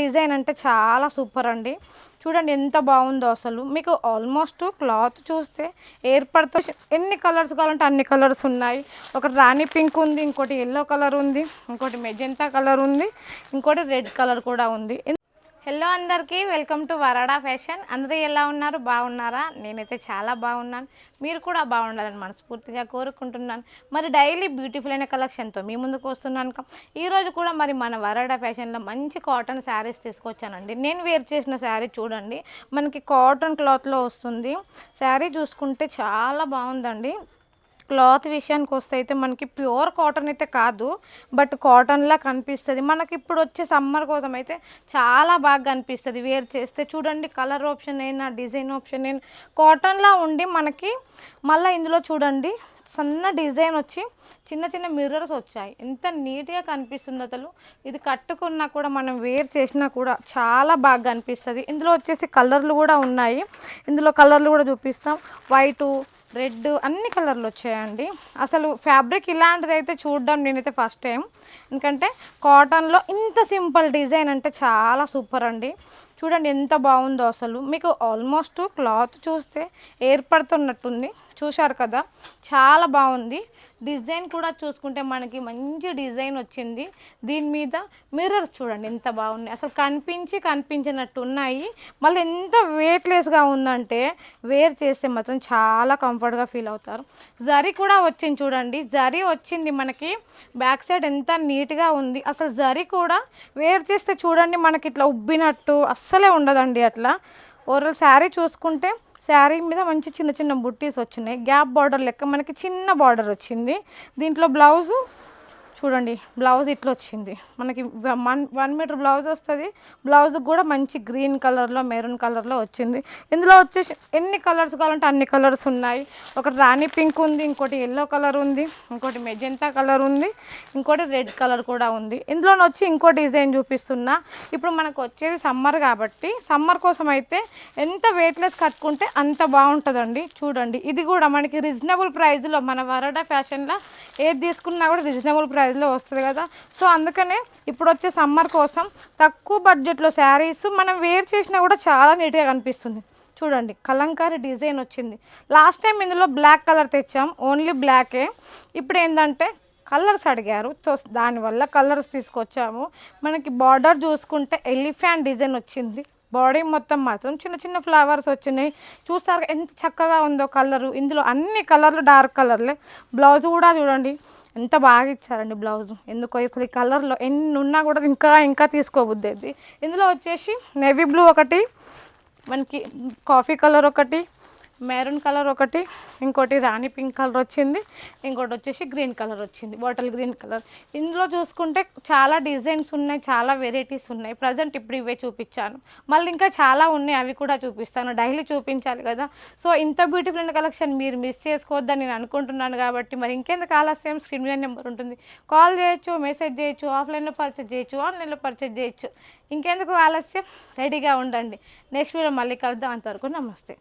Design అంటే చాలా super అండి. చూడండి ఎంత బాగుందో అసలు. మీకు ఆల్మోస్ట్ క్లాత్ చూస్తే ఏర్పడుతూ ఎన్ని కలర్స్ కావాలంటే అన్ని కలర్స్ ఉన్నాయి. ఒకటి రాణి పింక్ ఉంది ఇంకోటి ఎల్లో కలర్ ఉంది ఇంకోటి మెజెంటా కలర్ ఉంది ఇంకోటి రెడ్ కలర్ కూడా ఉంది. హలో అందరికీ వెల్కమ్ టు వరాడా ఫ్యాషన్ అందరూ ఎలా ఉన్నారు? బాగున్నారా? నేనైతే చాలా బాగున్నాను. మీరు కూడా బాగుండాలని మనస్ఫూర్తిగా కోరుకుంటున్నాను. మరి డైలీ బ్యూటిఫుల్ అయిన కలెక్షన్తో మీ ముందుకు వస్తున్నాను ఈరోజు కూడా మరి మన వరాడా ఫ్యాషన్లో మంచి కాటన్ శారీస్ తీసుకొచ్చానండి. నేను వేర్ చేసిన శారీ చూడండి. మనకి కాటన్ క్లాత్లో వస్తుంది. శారీ చూసుకుంటే చాలా బాగుందండి. క్లాత్ విషయానికి వస్తే అయితే మనకి ప్యూర్ కాటన్ అయితే కాదు బట్ కాటన్లా కనిపిస్తుంది. మనకి ఇప్పుడు వచ్చే సమ్మర్ కోసం అయితే చాలా బాగా కనిపిస్తుంది వేర్ చేస్తే. చూడండి కలర్ ఆప్షన్ అయినా డిజైన్ ఆప్షన్ అయినా కాటన్లా ఉండి మనకి మళ్ళీ ఇందులో చూడండి సన్న డిజైన్ వచ్చి చిన్న చిన్న మిర్రర్స్ వచ్చాయి. ఎంత నీట్గా కనిపిస్తుంది అసలు. ఇది కట్టుకున్నా కూడా మనం వేర్ చేసినా కూడా చాలా బాగా కనిపిస్తుంది. ఇందులో వచ్చేసి కలర్లు కూడా ఉన్నాయి. ఇందులో కలర్లు కూడా చూపిస్తాం. వైటు రెడ్ అన్ని కలర్లు వచ్చాయండి. అసలు ఫ్యాబ్రిక్ ఇలాంటిది అయితే చూడడం నేనైతే ఫస్ట్ టైం. ఎందుకంటే కాటన్లో ఇంత సింపుల్ డిజైన్ అంటే చాలా సూపర్ అండి. చూడండి ఎంత బాగుందో అసలు. మీకు ఆల్మోస్ట్ క్లాత్ చూస్తే ఏర్పడుతున్నట్టుంది. చూశారు కదా? చాలా బాగుంది. డిజైన్ కూడా చూసుకుంటే మనకి మంచి డిజైన్ వచ్చింది. దీని మీద మిర్రర్స్ చూడండి ఎంత బాగున్నాయి. అసలు కనిపించి కనిపించినట్టు ఉన్నాయి. మళ్ళీ ఎంత వెయిట్లెస్గా ఉందంటే వేర్ చేస్తే మాత్రం చాలా కంఫర్ట్గా ఫీల్ అవుతారు. జరీ కూడా వచ్చింది చూడండి. జరీ వచ్చింది మనకి. బ్యాక్ సైడ్ ఎంత నీట్గా ఉంది. అసలు జరీ కూడా వేర్ చేస్తే చూడండి మనకి ఇట్లా ఉబ్బినట్టు. అస్సలే ఉండదండి అట్లా. ఓవరాల్ శారీ చూసుకుంటే శారీ మీద మంచి చిన్న చిన్న బుట్టీస్ వచ్చినాయి. గ్యాప్ బార్డర్ లెక్క మనకి చిన్న బార్డర్ వచ్చింది. దీంట్లో బ్లౌజు చూడండి బ్లౌజ్ ఇట్లా వచ్చింది. మనకి వన్ వన్ మీటర్ బ్లౌజ్ వస్తుంది. బ్లౌజ్ కూడా మంచి గ్రీన్ కలర్లో మెరూన్ కలర్లో వచ్చింది. ఇందులో వచ్చేసి ఎన్ని కలర్స్ కావాలంటే అన్ని కలర్స్ ఉన్నాయి. ఒకటి రాణి పింక్ ఉంది ఇంకోటి ఎల్లో కలర్ ఉంది ఇంకోటి మెజెంటా కలర్ ఉంది ఇంకోటి రెడ్ కలర్ కూడా ఉంది. ఇందులో వచ్చి ఇంకో డిజైన్ చూపిస్తున్నా. ఇప్పుడు మనకు వచ్చేది సమ్మర్ కాబట్టి సమ్మర్ కోసం అయితే ఎంత వెయిట్లెస్ కట్టుకుంటే అంత బాగుంటుందండి. చూడండి ఇది కూడా మనకి రీజనబుల్ ప్రైస్లో మన వరడా ఫ్యాషన్లో ఏది తీసుకున్నా కూడా రీజనబుల్ ప్రైస్ ప్రైస్లో వస్తుంది కదా. సో అందుకనే ఇప్పుడు వచ్చే సమ్మర్ కోసం తక్కువ బడ్జెట్లో శారీస్ మనం వేర్ చేసినా కూడా చాలా నీట్గా కనిపిస్తుంది. చూడండి కలంకారీ డిజైన్ వచ్చింది. లాస్ట్ టైం ఇందులో బ్లాక్ కలర్ తెచ్చాం ఓన్లీ బ్లాకే ఇప్పుడు ఏంటంటే కలర్స్ అడిగారు. సో దానివల్ల కలర్స్ తీసుకొచ్చాము. మనకి బార్డర్ చూసుకుంటే ఎలిఫాంట్ డిజైన్ వచ్చింది. బాడీ మొత్తం మాత్రం చిన్న చిన్న ఫ్లవర్స్ వచ్చినాయి. చూస్తారు ఎంత చక్కగా ఉందో కలరు ఇందులో అన్ని కలర్లు డార్క్ కలర్లే బ్లౌజ్ కూడా చూడండి ఎంత బాగా ఇచ్చారండి బ్లౌజ్. ఎందుకో అసలు ఈ కలర్లో ఎన్ని ఉన్నా కూడా ఇంకా ఇంకా తీసుకోబుద్దేది ఇందులో వచ్చేసి నేవీ బ్లూ ఒకటి మనకి కాఫీ కలర్ ఒకటి మెరూన్ కలర్ ఒకటి ఇంకోటి రాణి పింక్ కలర్ వచ్చింది ఇంకోటి వచ్చేసి గ్రీన్ కలర్ వచ్చింది బాటిల్ గ్రీన్ కలర్. ఇందులో చూసుకుంటే చాలా డిజైన్స్ ఉన్నాయి చాలా వెరైటీస్ ఉన్నాయి. ప్రజెంట్ ఇప్పుడు ఇవే చూపించాను. మళ్ళీ ఇంకా చాలా ఉన్నాయి అవి కూడా చూపిస్తాను. డైలీ చూపించాలి కదా. సో ఇంత బ్యూటిఫుల్ కలెక్షన్ మీరు మిస్ చేసుకోవద్దని నేను అనుకుంటున్నాను కాబట్టి మరి ఇంకెందుకు ఆలస్యం? స్క్రీన్ మీద నెంబర్ ఉంటుంది. కాల్ చేయొచ్చు మెసేజ్ చేయొచ్చు ఆఫ్లైన్లో పర్చేజ్ చేయొచ్చు ఆన్లైన్లో పర్చేజ్ చేయొచ్చు. ఇంకెందుకు ఆలస్యం? రెడీగా ఉండండి. నెక్స్ట్ వీడియో మళ్ళీ కలుద్దాం అంతవరకు నమస్తే.